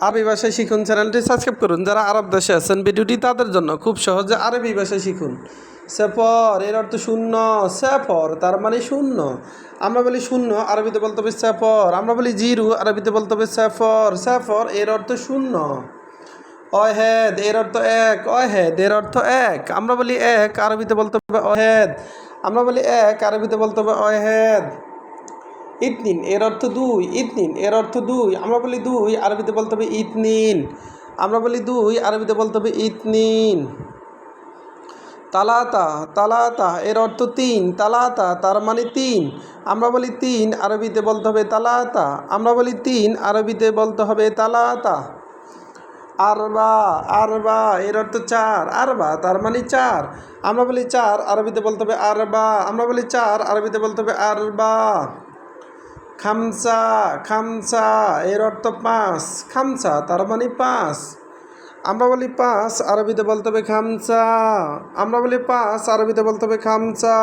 আরবি ভাষায় শিখুন চ্যানেলটি সাবস্ক্রাইব করুন। যারা আরব দেশে আছেন, ভিডিওটি তাদের জন্য খুব সহজে আরবি ভাষায় শিখুন। সেফর, এর অর্থ শূন্য। সেফর, তার মানে শূন্য। আমরা বলি শূন্য, আরবিতে বলতে হবে সেফর। আমরা বলি জিরু, আরবিতে বলতে হবে সেফর। সেফর, এর অর্থ শূন্য। অহেদ, এর অর্থ এক। অহেদ, এর অর্থ এক। আমরা বলি এক, আরবিতে বলতে হবে অহেদ। আমরা বলি এক, আরবিতে বলতে হবে অহেদ। ইতনিন, এর অর্থ দুই, ইতনিন, এর অর্থ দুই, আমরা বলি দুই, আরবিতে বলতে হবে ইতনিন, আমরা বলি দুই, আরবিতে বলতে হবে ইতনিন। তালাতা তালাতা, এর অর্থ তিন, তালাতা, তার মানে তিন, আমরা বলি তিন, আরবিতে বলতে হবে তালাতা, আমরা বলি তিন, আরবিতে বলতে হবে তালাতা। আরবা আরবা, এর অর্থ চার, আরবা, তার মানে চার, আমরা বলি চার, আরবিতে বলতে হবে আরবা, আমরা বলি চার, আরবিতে বলতে হবে আরবা। খামসা খামসা এর অর্থ পাঁচ খামসা তার মানে পাঁচ। আমরা বলি পাঁচ, আরবিতে বলতে হবে খামসা আমরা বলি পাঁচ, আরবিতে বলতে হবে খামসা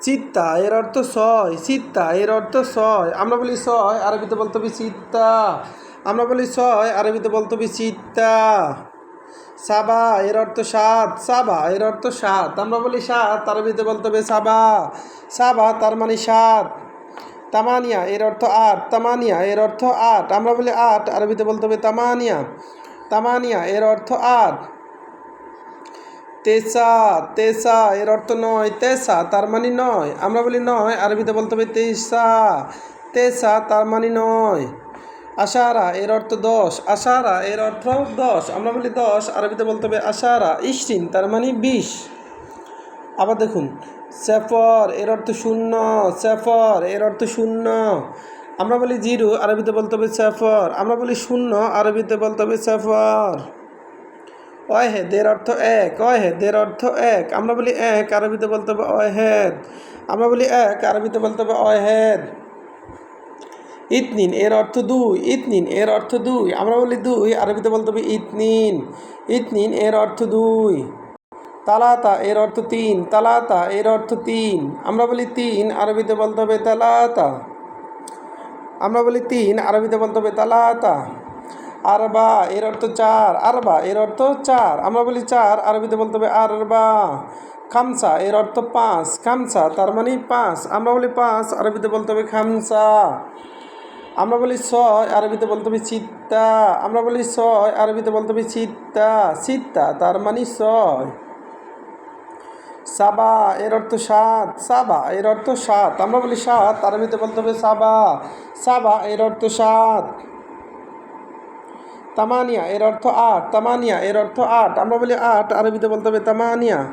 চিত্তা, এর অর্থ ছয়, চিত্তা, এর অর্থ ছয়। আমরা বলি ছয়, আরবিতে বলতে হবে চিত্তা। আমরা বলি ছয়, আরবিতে বলতে হবে চিত্তা। সাবা, এর অর্থ সাত, সাবা, এর অর্থ সাত। আমরা বলি সাত আরবিতে বলতে হবে সাবা। সাবা, তার মানে সাত। তামানিয়া, এর অর্থ আট। তামানিয়া, এর অর্থ আট। আমরা বলি আট, আরবিতে বলতে হবে তামানিয়া। তামানিয়া, এর অর্থ আট। তেসা তেসা, এর অর্থ নয়। তেসা, তার মানে নয়। আমরা বলি নয়, আরবিতে বলতে হবে তেসা। তেসা, তার মানে নয়। আশারা, এর অর্থ দশ। আশারা, এর অর্থ দশ। আমরা বলি দশ, আরবিতে বলতে হবে আশারা ইশরিন তার মানে বিশ। আবার দেখুন, সেফর, এর অর্থ শূন্য, সেফর, এর অর্থ শূন্য। আমরা বলি জিরো, আরবিতে বলতে হবে সেফর। আমরা বলি শূন্য, আরবিতে বলতে হবে সেফর। অহেদ, এর অর্থ এক। অহেদ, এর অর্থ এক। আমরা বলি এক, আরবিতে বলতে হবে অহেদ। আমরা বলি এক, আরবিতে বলতে হবে অহেদ। ইতনিন, এর অর্থ দুই। ইতনিন, এর অর্থ দুই। আমরা বলি দুই, আরবিতে বলতে হবে ইতনিন। ইতনিন, এর অর্থ দুই। তালাতা, এর অর্থ তিন। তালাতা, এর অর্থ তিন। আমরা বলি তিন, আরবিতে বলতে হবে তালাতা। আমরা বলি তিন, আরবিতে বলতে হবে তালাতা। আরবা, এর অর্থ চার। আরবা, এর অর্থ চার। আমরা বলি চার, আরবিতে বলতে হবে আরবা। খামসা, এর অর্থ পাঁচ। খামসা, তার মানে পাঁচ। আমরা বলি পাঁচ, আরবিতে বলতে হবে খামসা। আমরা বলি ছয়, আরবিতে বলতে হবে চিত্তা। আমরা বলি ছয়, আরবিতে বলতে হবে চিত্তা। চিত্তা, তার মানে ছয়। সাবা, এর অর্থ সাত। সাবা, এর অর্থ সাত। আমরা বলি সাত, আরবিতে বলতে হবে সাবা। সাবা, এর অর্থ সাত। তামানিয়া, এর অর্থ আট। তামানিয়া, এর অর্থ আট। আমরা বলি আট, আরবিতে বলতে হবে তামানিয়া।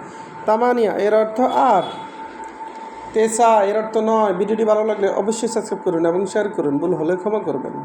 তামানিয়া, এর অর্থ আট। তেসা এর অর্থ নয়। ভিডিওটি ভালো লাগলে অবশ্যই সাবস্ক্রাইব করুন এবং শেয়ার করুন। ভুল হলে ক্ষমা করবেন।